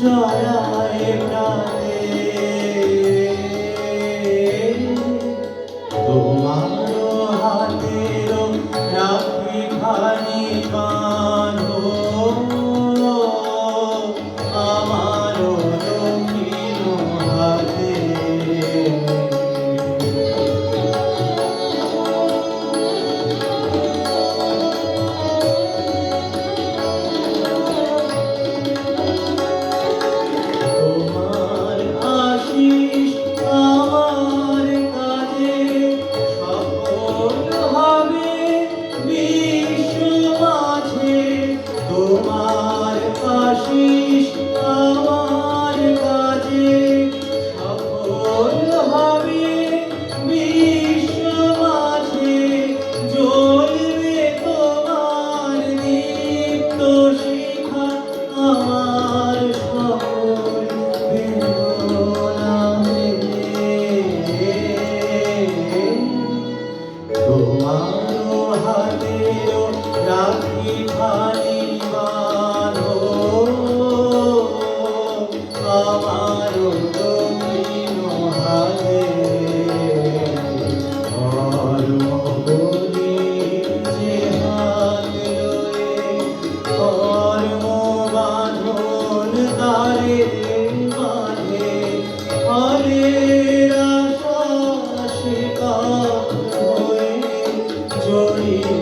জড়ায় প্রাণে তোমার আশিস আমার কাজে সফল হবে বিশ্বমাঝে জ্বলবে তোমার নিত্য শিখা আমার সকল তোমার চলিল